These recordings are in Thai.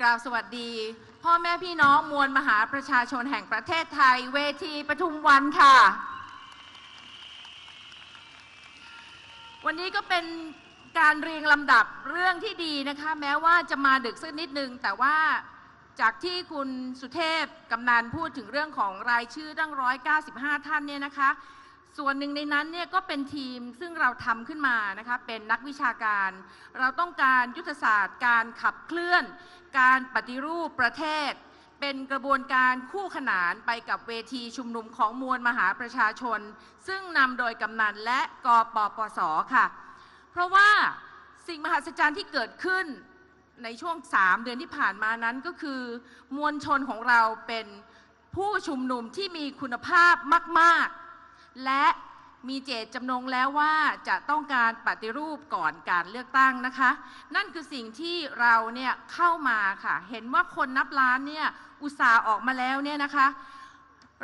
กราบสวัสดี พ่อแม่พี่น้องมวลมหาประชาชนแห่งประเทศไทย เวทีปทุมวันค่ะ วันนี้ก็เป็นการเรียงลำดับเรื่องที่ดีนะคะ แม้ว่าจะมาดึกสักนิดนึง แต่ว่าจากที่คุณสุเทพกำนันพูดถึงเรื่องของรายชื่อตั้ง 195 ท่านเนี่ยนะคะ ส่วนหนึ่งในนั้นเนี่ยก็เป็นทีมซึ่งเราทำขึ้นมานะคะเป็นนักวิชาการ เราต้องการยุทธศาสตร์ การขับเคลื่อน การปฏิรูปประเทศ เป็นกระบวนการคู่ขนานไปกับเวทีชุมนุมของมวลมหาประชาชน ซึ่งนำโดยกำนันและกปปสค่ะ เพราะว่าสิ่งมหัศจรรย์ที่เกิดขึ้นในช่วง 3 เดือนที่ผ่านมานั้นก็คือ มวลชนของเราเป็นผู้ชุมนุมที่มีคุณภาพมาก ๆ และมีเจตจำนงแล้วว่าจะต้องการปฏิรูปก่อนการเลือกตั้งนะคะ นั่นคือสิ่งที่เราเนี่ยเข้ามาค่ะ เห็นว่าคนนับล้านเนี่ยอุตส่าห์ออกมาแล้วเนี่ยนะคะ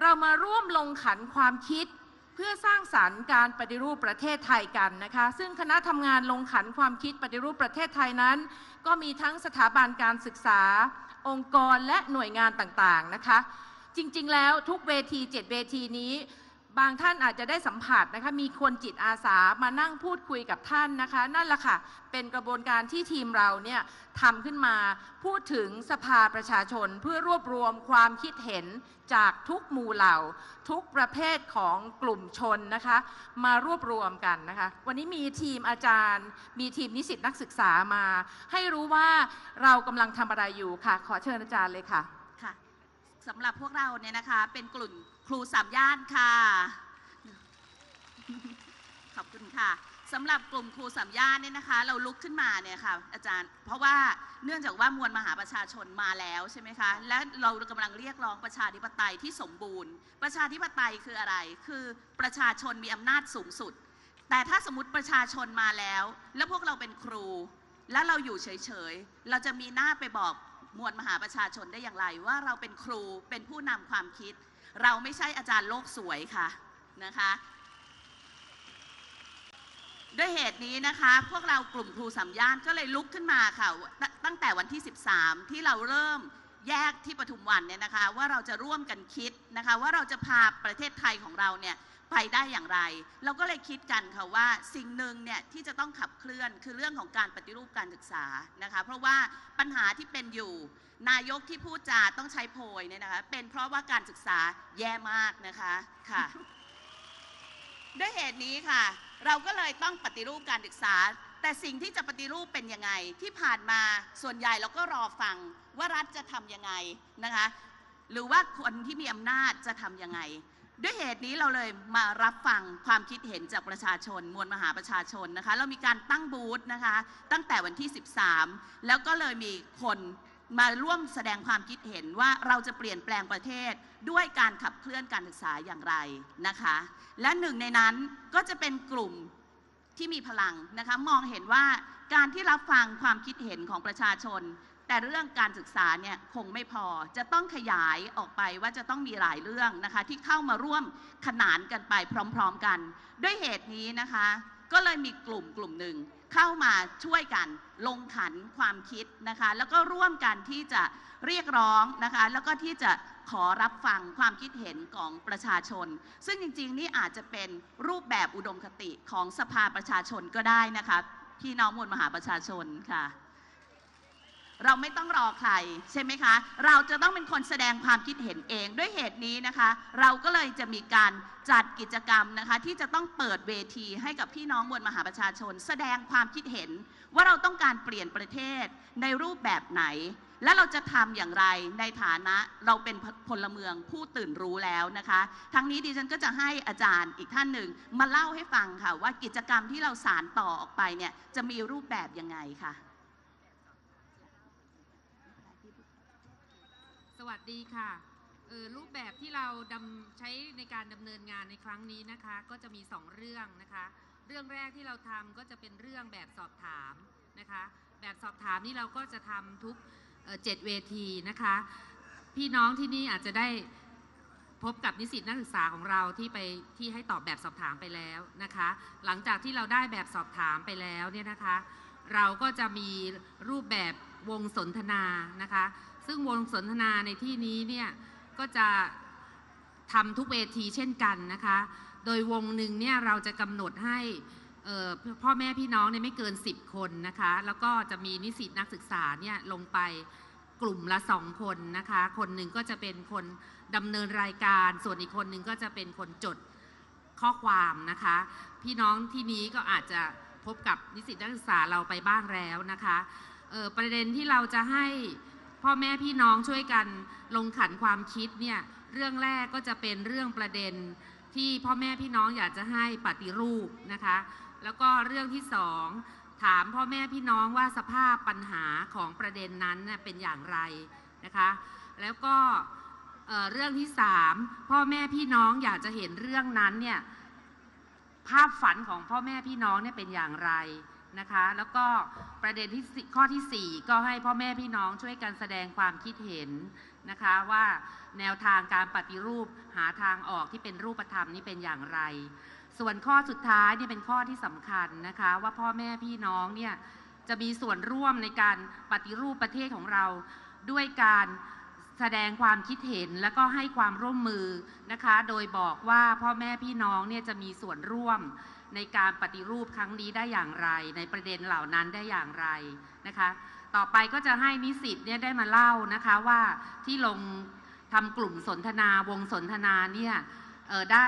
เรามาร่วมลงขันความคิดเพื่อสร้างสรรค์การปฏิรูปประเทศไทยกันนะคะ ซึ่งคณะทำงานลงขันความคิดปฏิรูปประเทศไทยนั้น ก็มีทั้งสถาบันการศึกษา องค์กรและหน่วยงานต่างๆนะคะ จริงๆ แล้วทุกเวที 7 เวทีนี้ บางท่านอาจจะได้สัมผัสนะคะ มีคนจิตอาสามานั่งพูดคุยกับท่านนะคะ นั่นแหละค่ะ เป็นกระบวนการที่ทีมเราเนี่ยทำขึ้นมาพูดถึงสภาประชาชนเพื่อรวบรวมความคิดเห็นจากทุกหมู่เหล่า ทุกประเภทของกลุ่มชนนะคะ มารวบรวมกันนะคะ วันนี้มีทีมอาจารย์ มีทีมนิสิตนักศึกษามา ให้รู้ว่าเรากำลังทำอะไรอยู่ค่ะ ขอเชิญอาจารย์เลยค่ะค่ะ สำหรับพวกเราเนี่ยนะคะ เป็นกลุ่มครูสามย่านค่ะ ขอบคุณค่ะสำหรับกลุ่มครูสามย่านเนี่ยนะคะ เราลุกขึ้นมาเนี่ยค่ะ อาจารย์ เพราะว่าเนื่องจากว่ามวลมหาประชาชนมาแล้วใช่ไหมคะ และเรากำลังเรียกร้องประชาธิปไตยที่สมบูรณ์ ประชาธิปไตยคืออะไร คือประชาชนมีอำนาจสูงสุด แต่ถ้าสมมติประชาชนมาแล้ว แล้วพวกเราเป็นครู แล้วเราอยู่เฉยๆ เราจะมีหน้าไปบอก มวลมหาประชาชนได้อย่างไร ว่าเราเป็นครูเป็นผู้นำความคิด เราไม่ใช่อาจารย์โลกสวยค่ะนะคะด้วยเหตุนี้นะคะ พวกเรากลุ่มครูสามย่านก็เลยลุกขึ้นมาค่ะตตั้งแต่วันที่ 13 ที่เราเริ่มแยกที่ปทุมวันเนี่ยนะคะ ว่าเราจะร่วมกันคิดนะคะ ว่าเราจะพาประเทศไทยของเราเนี่ย ไปได้อย่างไร เราก็เลยคิดกันค่ะว่าสิ่งหนึ่งเนี่ยที่จะต้องขับเคลื่อนคือเรื่องของการปฏิรูปการศึกษานะคะ เพราะว่าปัญหาที่เป็นอยู่ นายกที่พูดจาต้องใช้โพยเนี่ยนะคะเป็นเพราะว่าการศึกษาแย่มากนะคะค่ะด้วยเหตุนี้ค่ะ เราก็เลยต้องปฏิรูปการศึกษา แต่สิ่งที่จะปฏิรูปเป็นยังไง ที่ผ่านมาส่วนใหญ่เราก็รอฟังว่ารัฐจะทำยังไงนะคะ หรือว่าคนที่มีอำนาจจะทำยังไง ด้วยเหตุนี้เราเลยมารับฟังความคิดเห็นจากประชาชน มวลมหาประชาชนนะคะ เรามีการตั้งบูธนะคะ ตั้งแต่วันที่ 13 แล้วก็เลยมีคนมาร่วมแสดงความคิดเห็นว่าเราจะเปลี่ยนแปลงประเทศด้วยการขับเคลื่อนการศึกษาอย่างไรนะคะ และหนึ่งในนั้นก็จะเป็นกลุ่มที่มีพลังนะคะ มองเห็นว่าการที่รับฟังความคิดเห็นของประชาชน แต่เรื่องการศึกษาเนี่ยคงไม่พอจะต้องขยายออกไปว่าจะต้องมีหลายเรื่องนะคะที่เข้ามาร่วมขนานกันไปพร้อมๆกัน ด้วยเหตุนี้นะคะ ก็เลยมีกลุ่มกลุ่มหนึ่งเข้ามาช่วยกันลงขันความคิดนะคะ แล้วก็ร่วมกันที่จะเรียกร้องนะคะ แล้วก็ที่จะขอรับฟังความคิดเห็นของประชาชน ซึ่งจริงๆ นี่อาจจะเป็นรูปแบบอุดมคติของสภาประชาชนก็ได้นะคะพี่น้องมวลมหาประชาชนค่ะ เราไม่ต้องรอใครใช่ไหมคะ เราจะต้องเป็นคนแสดงความคิดเห็นเองด้วยเหตุนี้นะคะ เราก็เลยจะมีการจัดกิจกรรมนะคะ ที่จะต้องเปิดเวทีให้กับพี่น้องมวลมหาประชาชน แสดงความคิดเห็น ว่าเราต้องการเปลี่ยนประเทศในรูปแบบไหน และเราจะทำอย่างไรในฐานะเราเป็นพลเมืองผู้ตื่นรู้แล้วนะคะ ทั้งนี้ดิฉันก็จะให้อาจารย์อีกท่านหนึ่งมาเล่าให้ฟังค่ะว่ากิจกรรมที่เราสารต่อออกไปเนี่ยจะมีรูปแบบยังไงค่ะ วัสดีค่ะรูปแบบที่เราดำใช้ในการดำเนินงานในครั้งนี้นะคะ ก็จะมี 2 เรื่องนะคะ เรื่องแรกที่เราทำก็จะเป็นเรื่องแบบสอบถามนะคะ แบบสอบถามนี่เราก็จะทำทุกเจ็ดเวทีนะคะ พี่น้องที่นี่อาจจะได้พบกับนิสิตนักศึกษาของเราที่ไปที่ให้ตอบแบบสอบถามไปแล้วนะคะ หลังจากที่เราได้แบบสอบถามไปแล้วเนี่ยนะคะ เราก็จะมีรูปแบบวงสนทนานะคะ ซึ่งวงสนทนาในที่นี้เนี่ยก็จะทำทุกเวทีเช่นกันนะคะ โดยวงหนึ่งเนี่ยเราจะกำหนดให้พ่อแม่พี่น้องเนี่ยไม่เกิน 10 คนนะคะ แล้วก็จะมีนิสิตนักศึกษาเนี่ยลงไปกลุ่มละสองคนนะคะ คนหนึ่งก็จะเป็นคนดำเนินรายการ ส่วนอีกคนหนึ่งก็จะเป็นคนจดข้อความนะคะ พี่น้องที่นี้ก็อาจจะพบกับนิสิตนักศึกษาเราไปบ้างแล้วนะคะประเด็นที่เราจะให้ พ่อแม่พี่น้องช่วยกันลงขันความคิดเนี่ยเรื่องแรกก็จะเป็นเรื่องประเด็นที่พ่อแม่พี่น้องอยากจะให้ปฏิรูปนะคะ แล้วก็เรื่องที่สองถามพ่อแม่พี่น้องว่าสภาพปัญหาของประเด็นนั้นเป็นอย่างไรนะคะ แล้วก็เอ่อเรื่องที่สามพ่อแม่พี่น้องอยากจะเห็นเรื่องนั้นเนี่ยภาพฝันของพ่อแม่พี่น้องเนี่ยเป็นอย่างไร นะคะ แล้วก็ประเด็นที่ข้อที่สี่ก็ให้พ่อแม่พี่น้องช่วยกันแสดงความคิดเห็นนะคะว่าแนวทางการปฏิรูปหาทางออกที่เป็นรูปธรรมนี่เป็นอย่างไร ส่วนข้อสุดท้ายนี่เป็นข้อที่สำคัญนะคะ ว่าพ่อแม่พี่น้องเนี่ยจะมีส่วนร่วมในการปฏิรูปประเทศของเราด้วยการแสดงความคิดเห็นและก็ให้ความร่วมมือนะคะ โดยบอกว่าพ่อแม่พี่น้องเนี่ยจะมีส่วนร่วม ในการปฏิรูปครั้งนี้ได้อย่างไร ในประเด็นเหล่านั้นได้อย่างไรนะคะ ต่อไปก็จะให้นิสิตเนี่ยได้มาเล่านะคะว่าที่ลงทำกลุ่มสนทนาวงสนทนาเนี่ยได้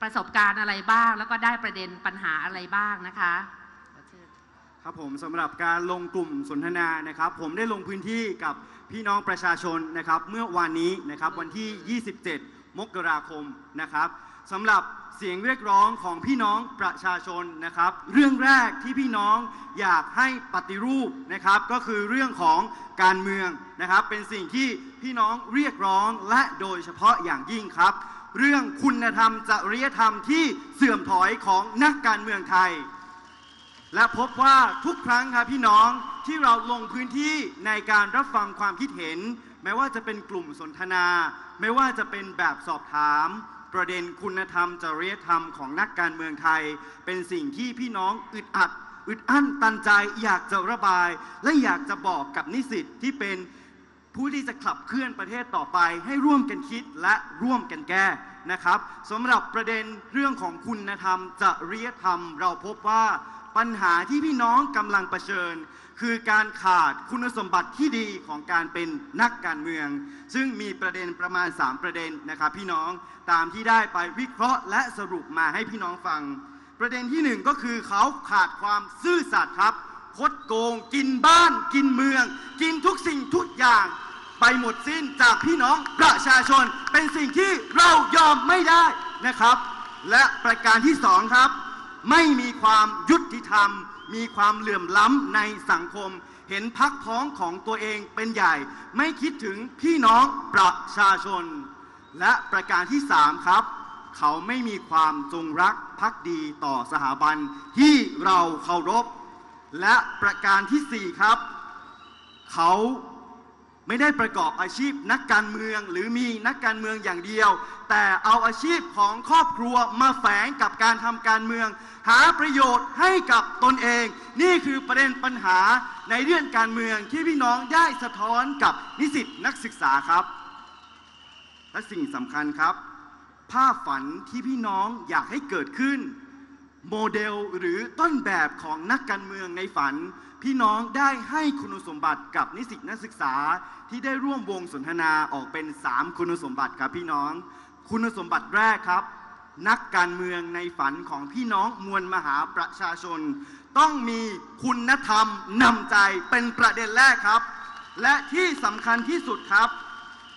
ประสบการณ์อะไรบ้าง แล้วก็ได้ประเด็นปัญหาอะไรบ้างนะคะครับผมสำหรับการลงกลุ่มสนทนานะครับ ผมได้ลงพื้นที่กับพี่น้องประชาชนนะครับ เมื่อวานนี้นะครับวันที่ 27 มกราคมนะครับสำหรับ เสียงเรียกร้องของพี่น้องประชาชนนะครับ เรื่องแรกที่พี่น้องอยากให้ปฏิรูปนะครับ ก็คือเรื่องของการเมืองนะครับ เป็นสิ่งที่พี่น้องเรียกร้องและโดยเฉพาะอย่างยิ่งครับ เรื่องคุณธรรมจริยธรรมที่เสื่อมถอยของนักการเมืองไทย และพบว่าทุกครั้งครับพี่น้องที่เราลงพื้นที่ในการรับฟังความคิดเห็น แม้ว่าจะเป็นกลุ่มสนทนา ไม่ว่าจะเป็นแบบสอบถาม ประเด็นคุณธรรมจริยธรรมของนักการเมืองไทย เป็นสิ่งที่พี่น้องอึดอัด อึดอั้นตันใจอยากจะระบาย และอยากจะบอกกับนิสิตที่เป็นผู้ที่จะขับเคลื่อนประเทศต่อไป ให้ร่วมกันคิดและร่วมกันแก้นะครับสำหรับประเด็นเรื่องของคุณธรรมจริยธรรม เราพบว่าปัญหาที่พี่น้องกำลังเผชิญ คือการขาดคุณสมบัติที่ดีของการเป็นนักการเมือง ซึ่งมีประเด็นประมาณ 3 ประเด็นนะครับพี่น้องตามที่ได้ไปวิเคราะห์และสรุปมาให้พี่น้องฟัง ประเด็นที่หนึ่งก็คือเขาขาดความซื่อสัตย์ครับคดโกง กินบ้าน กินเมือง กินทุกสิ่งทุกอย่าง ไปหมดสิ้นจากพี่น้องประชาชน เป็นสิ่งที่เรายอมไม่ได้นะครับ และประการที่สองครับ ไม่มีความยุติธรรม มีความเหลื่อมล้ำในสังคม เห็นพักพ้องของตัวเองเป็นใหญ่ ไม่คิดถึงพี่น้องประชาชน และประการที่สามครับ เขาไม่มีความจงรักภักดีต่อสถาบันที่เราเคารพ และประการที่สี่ครับ เขา ไม่ได้ประกอบอาชีพนักการเมืองหรือมีนักการเมืองอย่างเดียว แต่เอาอาชีพของครอบครัวมาแฝงกับการทำการเมือง หาประโยชน์ให้กับตนเอง นี่คือประเด็นปัญหาในเรื่องการเมืองที่พี่น้องได้สะท้อนกับนิสิตนักศึกษาครับ และสิ่งสำคัญครับ ภาพฝันที่พี่น้องอยากให้เกิดขึ้น โมเดลหรือต้นแบบของนักการเมืองในฝัน พี่น้องได้ให้คุณสมบัติกับนิสิตนักศึกษาที่ได้ร่วมวงสนทนาออกเป็น 3 คุณสมบัติครับพี่น้อง คุณสมบัติแรกครับ นักการเมืองในฝันของพี่น้องมวลมหาประชาชน ต้องมีคุณธรรมนำใจเป็นประเด็นแรกครับ และที่สำคัญที่สุดครับ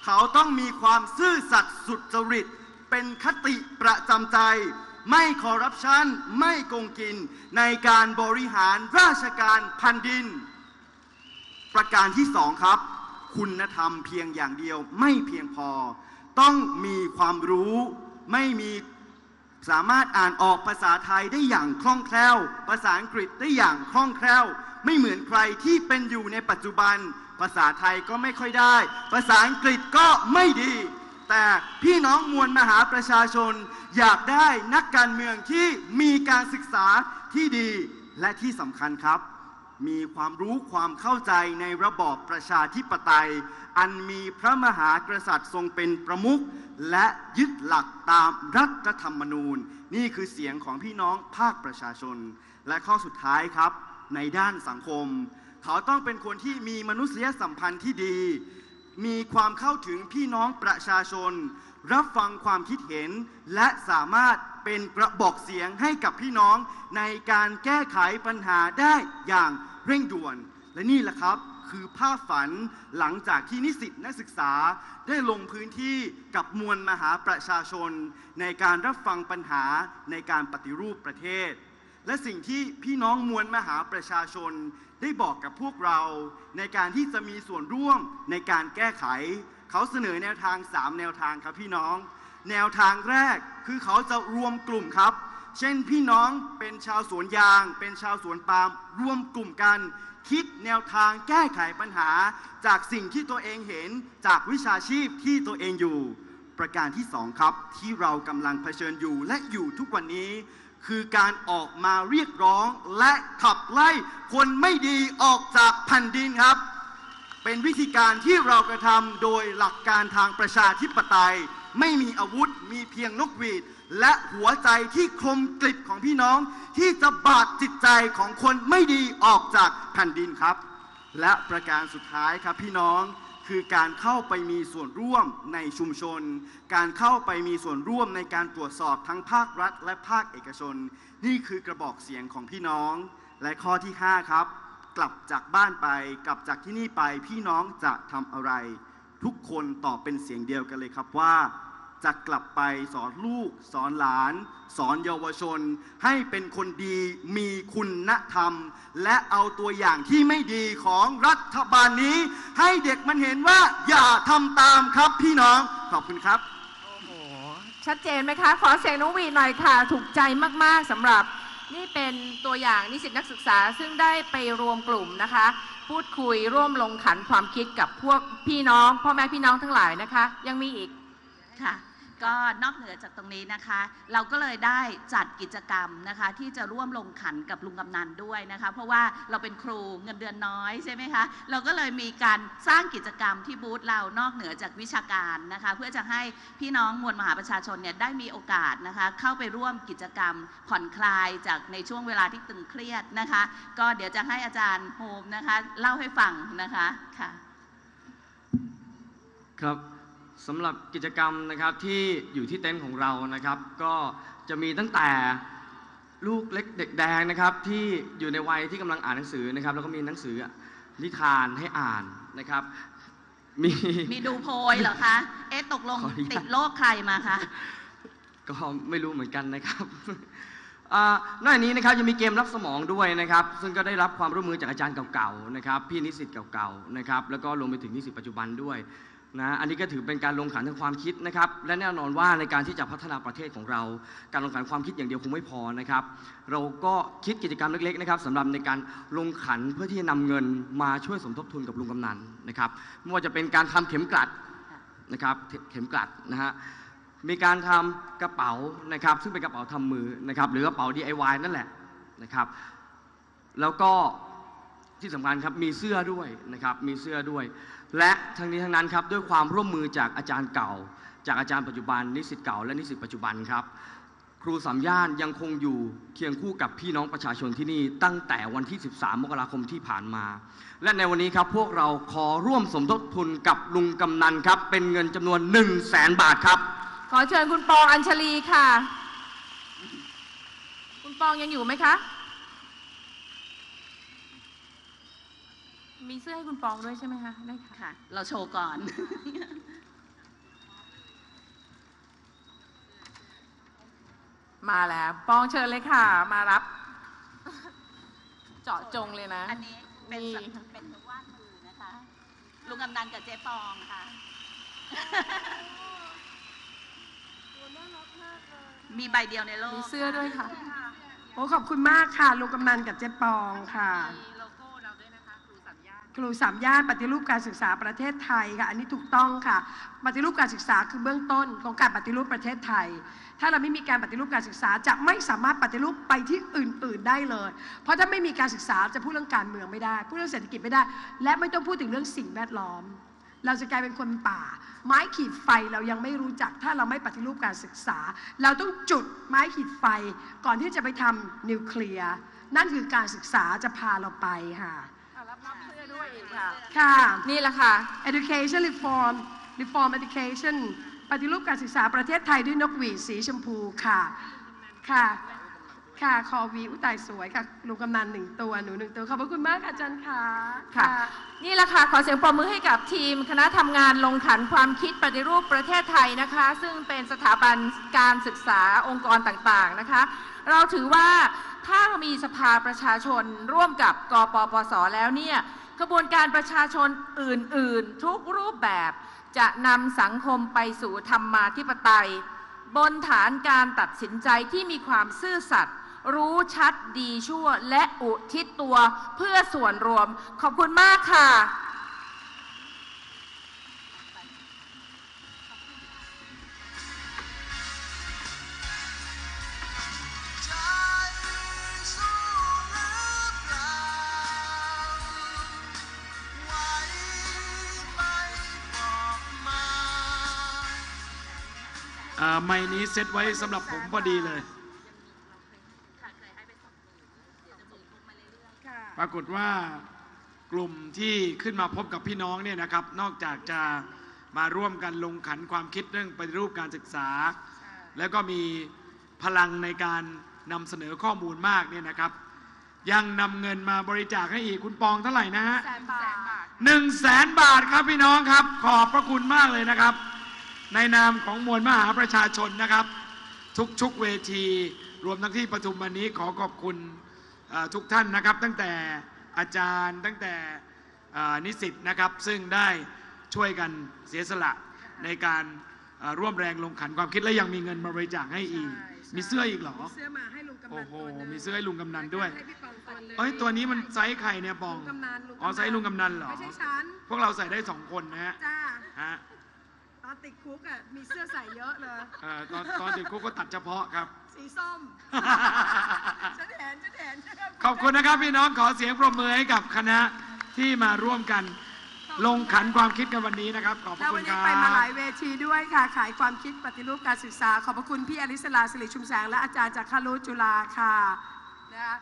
เขาต้องมีความซื่อสัตย์สุจริต เป็นคติประจำใจ ไม่คอร์รัปชันไม่โกงกิน ในการบริหารราชการแผ่นดิน ประการที่สองครับ คุณธรรมเพียงอย่างเดียวไม่เพียงพอ ต้องมีความรู้ไม่มีสามารถอ่านออกภาษาไทยได้อย่างคล่องแคล่ว ภาษาอังกฤษได้อย่างคล่องแคล่ว ไม่เหมือนใครที่เป็นอยู่ในปัจจุบัน ภาษาไทยก็ไม่ค่อยได้ ภาษาอังกฤษก็ไม่ดี แต่พี่น้องมวลมหาประชาชน อยากได้นักการเมืองที่มีการศึกษาที่ดีและที่สำคัญครับ มีความรู้ความเข้าใจในระบอบประชาธิปไตย อันมีพระมหากษัตริย์ทรงเป็นประมุขและยึดหลักตามรัฐธรรมนูญ นี่คือเสียงของพี่น้องภาคประชาชน และข้อสุดท้ายครับ ในด้านสังคม เขาต้องเป็นคนที่มีมนุษยสัมพันธ์ที่ดี มีความเข้าถึงพี่น้องประชาชน รับฟังความคิดเห็น และสามารถเป็นกระบอกเสียงให้กับพี่น้องในการแก้ไขปัญหาได้อย่างเร่งด่วน และนี่แหละครับคือภาพฝันหลังจากที่นิสิตนักศึกษาได้ลงพื้นที่กับมวลมหาประชาชน ในการรับฟังปัญหาในการปฏิรูปประเทศ และสิ่งที่พี่น้องมวลมหาประชาชนได้บอกกับพวกเรา ในการที่จะมีส่วนร่วมในการแก้ไข เขาเสนอแนวทาง 3 แนวทางครับพี่น้อง แนวทางแรกคือเขาจะรวมกลุ่มครับ เช่นพี่น้องเป็นชาวสวนยาง เป็นชาวสวนปาล์มรวมกลุ่มกัน คิดแนวทางแก้ไขปัญหา จากสิ่งที่ตัวเองเห็นจากวิชาชีพที่ตัวเองอยู่ ประการที่สองครับ ที่เรากำลังเผชิญอยู่และอยู่ทุกวันนี้ คือการออกมาเรียกร้องและขับไล่คนไม่ดีออกจากแผ่นดินครับ เป็นวิธีการที่เรากระทำโดยหลักการทางประชาธิปไตย ไม่มีอาวุธมีเพียงนกหวีด และหัวใจที่คมกริบของพี่น้อง ที่จะบาดจิตใจของคนไม่ดีออกจากแผ่นดินครับ และประการสุดท้ายครับพี่น้อง คือการเข้าไปมีส่วนร่วมในชุมชน การเข้าไปมีส่วนร่วมในการตรวจสอบทั้งภาครัฐ และภาคเอกชน นี่คือกระบอกเสียงของพี่น้อง และข้อที่ 5 ครับ กลับจากบ้านไป กลับจากที่นี่ไปพี่น้องจะทำอะไร ทุกคนตอบเป็นเสียงเดียวกันเลยครับว่า จะกลับไปสอนลูก สอนหลาน สอนเยาวชน ให้เป็นคนดีมีคุณธรรม และเอาตัวอย่างที่ไม่ดีของรัฐบาลนี้ ให้เด็กมันเห็นว่าอย่าทำตามครับพี่น้องขอบคุณครับโอ้โหชัดเจนไหมคะ ขอเสียงน้องวีหน่อยค่ะ ถูกใจมาก ๆสำหรับ นี่เป็นตัวอย่างนิสิตนักศึกษาซึ่งได้ไปรวมกลุ่มนะคะ พูดคุยร่วมลงขันความคิดกับพวกพี่น้อง พ่อแม่พี่น้องทั้งหลายนะคะ ยังมีอีก ค่ะ ก็นอกเหนือจากตรงนี้นะคะ เราก็เลยได้จัดกิจกรรมนะคะ ที่จะร่วมลงขันกับลุงกำนันด้วยนะคะ เพราะว่าเราเป็นครูเงินเดือนน้อยใช่ไหมคะเราก็เลยมีการสร้างกิจกรรมที่บูธเรานอกเหนือจากวิชาการนะคะ เพื่อจะให้พี่น้องมวลมหาประชาชนเนี่ยได้มีโอกาสนะคะ เข้าไปร่วมกิจกรรมผ่อนคลายจากในช่วงเวลาที่ตึงเครียดนะคะ ก็เดี๋ยวจะให้อาจารย์โฮมนะคะ เล่าให้ฟังนะคะค่ะครับ สำหรับกิจกรรมนะครับที่อยู่ที่เต็นท์ของเรานะครับ ก็จะมีตั้งแต่ลูกเล็กเด็กแดงนะครับที่อยู่ในวัยที่กำลังอ่านหนังสือนะครับ แล้วก็มีหนังสือนิทานให้อ่านนะครับ มี มีดูโพยเหรอคะ เอ๊ะตกลงขออนุญาต ติดโรคใครมาคะ ก็ไม่รู้เหมือนกันนะครับอ่านอกจากนี้นะครับยังมีเกมรับสมองด้วยนะครับ ซึ่งก็ได้รับความร่วมมือจากอาจารย์เก่าๆนะครับ พี่นิสิตเก่าๆนะครับ แล้วก็รวมไปถึงนิสิตปัจจุบันด้วย นะอันนี้ก็ถือเป็นการลงขันทางความคิดนะครับ และแน่นอนว่าในการที่จะพัฒนาประเทศของเรา การลงขันความคิดอย่างเดียวคงไม่พอนะครับ เราก็คิดกิจกรรมเล็กๆนะครับสำหรับในการลงขันเพื่อที่จะนำเงินมาช่วยสมทบทุนกับลุงกำนันนะครับไม่ว่าจะเป็นการทำเข็มกลัดนะครับเขเข็มกลัดนะฮะมีการทำกระเป๋านะครับ ซึ่งเป็นกระเป๋าทำมือนะครับ หรือกระเป๋า DIY นั่นแหละนะครับ แล้วก็ที่สำคัญครับมีเสื้อด้วยนะครับมีเสื้อด้วย และทั้งนี้ทั้งนั้นครับด้วยความร่วมมือจากอาจารย์เก่า จากอาจารย์ปัจจุบัน นิสิตเก่าและนิสิตปัจจุบันครับ ครูสามย่านยังคงอยู่เคียงคู่กับพี่น้องประชาชนที่นี่ตั้งแต่วันที่ 13 มกราคมที่ผ่านมา และในวันนี้ครับพวกเราขอร่วมสมทบทุนกับลุงกำนันครับ เป็นเงินจำนวน 1 0 0 0 0แสนบาทครับ ขอเชิญคุณปองอัญชลีค่ะ คุณปองยังอยู่ไหมคะ มีเสื้อให้คุณปองด้วยใช่ไหมคะได้ค่ะ ค่ะ เราโชว์ก่อน มาแล้ว ปองเชิญเลยค่ะ มารับ เจาะจงเลยนะ อันนี้เป็นนี่สเป็นวาดมือนะคะ ลุงกำนันกับเจ๊ปองค่ะ มีใบเดียวในโลกมีเสื้อด้วยค่ะ โอ้ขอบคุณมากค่ะลุงกำนันกับเจ๊ปองค่ะ มีโลโก้เราด้วยนะ ครูสาณครูสามย่านปฏิรูปการศึกษาประเทศไทยค่ะ อันนี้ถูกต้องค่ะ ปฏิรูปการศึกษาคือเบื้องต้นของการปฏิรูปประเทศไทย ถ้าเราไม่มีการปฏิรูปการศึกษาจะไม่สามารถปฏิรูปไปที่อื่น ๆได้เลย เพราะถ้าไม่มีการศึกษาจะพูดเรื่องการเมืองไม่ได้พูดเรื่องเศรษฐกิจไม่ได้ และไม่ต้องพูดถึงเรื่องสิ่งแวดล้อม เราจะกลายเป็นคนป่า ไม้ขีดไฟเรายังไม่รู้จัก ถ้าเราไม่ปฏิรูปการศึกษา เราต้องจุดไม้ขีดไฟก่อนที่จะไปทำนิวเคลียร์นั่นคือการศึกษาจะพาเราไปค่ะ ค่ะ ค่ะ นี่แหละค่ะ education reform reform education ปฏิรูปการศึกษาประเทศไทยด้วยนกหวีดสีชมพูค่ะ ค่ะ ค่ะ คอวีอุยตายสวยค่ะ ลุงกำนันหนึ่งตัว หนูหนึ่งตัว ขอบพระคุณมากค่ะอาจารย์ค่ะ ค่ะ นี่แหละค่ะ ขอเสียงปรบมือให้กับทีมคณะทำงานลงขันความคิดปฏิรูปประเทศไทยนะคะ ซึ่งเป็นสถาบันการศึกษาองค์กรต่างๆนะคะ เราถือว่าถ้ามีสภาประชาชนร่วมกับกปปสแล้วเนี่ย กระบวนการประชาชนอื่น ๆ ทุกรูปแบบจะนำสังคมไปสู่ธรรมาธิปไตย บนฐานการตัดสินใจที่มีความซื่อสัตย์รู้ชัดดีชั่วและอุทิศตัวเพื่อส่วนรวม ขอบคุณมากค่ะ ไม้นี้เซตไว้สำหรับผมพอดีเลย ปรากฏว่ากลุ่มที่ขึ้นมาพบกับพี่น้องเนี่ยนะครับ นอกจากจะมาร่วมกันลงขันความคิดเรื่องปฏิรูปการศึกษา แล้วก็มีพลังในการนำเสนอข้อมูลมากเนี่ยนะครับ ยังนำเงินมาบริจาคให้อีกคุณปองเท่าไหร่นะฮะหนึ่งแสนบาทครับพี่น้องครับ ขอบพระคุณมากเลยนะครับ ในนามของมวลมหาประชาชนนะครับ ทุกชุกๆเวที รวมทั้งที่ปทุมวันนี้ขอขอบคุณเอ่อทุกท่านนะครับ ตั้งแต่อาจารย์ตั้งแต่เอ่อนิสิตนะครับ ซึ่งได้ช่วยกันเสียสละในการเอ่อร่วมแรงลงขันความคิดและยังมีเงินมาบริจาคให้อีกใช่ใช่มีเสื้ออีกเหรอเสื้อมาให้ลุงกำนันโอ้โหตัวนึ่งมีเสื้อให้ลุงกำนันด้วยให้พี่ปองตัวหนึ่งเอ้ยตัวนี้มันไซส์ใครเนี่ยปองลุงกำนันลุงอ๋อไซส์ลุงกำนันเหรอไม่ใช่ฉันพวกเราใส่ได้สองคนนะฮะจ้าฮะ ตอนติดคุกอะมีเสื้อใส่เยอะเลย เอ่อตอนตอนติดคุกก็ตัดเฉพาะครับ สีส้ม ฉันเห็นฉันเห็นขอบคุณนะครับพี่น้องขอเสียงปรบมือให้กับคณะที่มาร่วมกัน ลงขันความคิดกันวันนี้นะครับ ขอบพแล้ระวคุวัณนคนี้รับไปมาหลายเวทีด้วยค่ะ ขายความคิดปฏิรูปการศึกษา ขอบพระคุณพี่อลิสลาสิริชุมแสงและอาจารย์จากคารุจุฬาค่ะนะคะ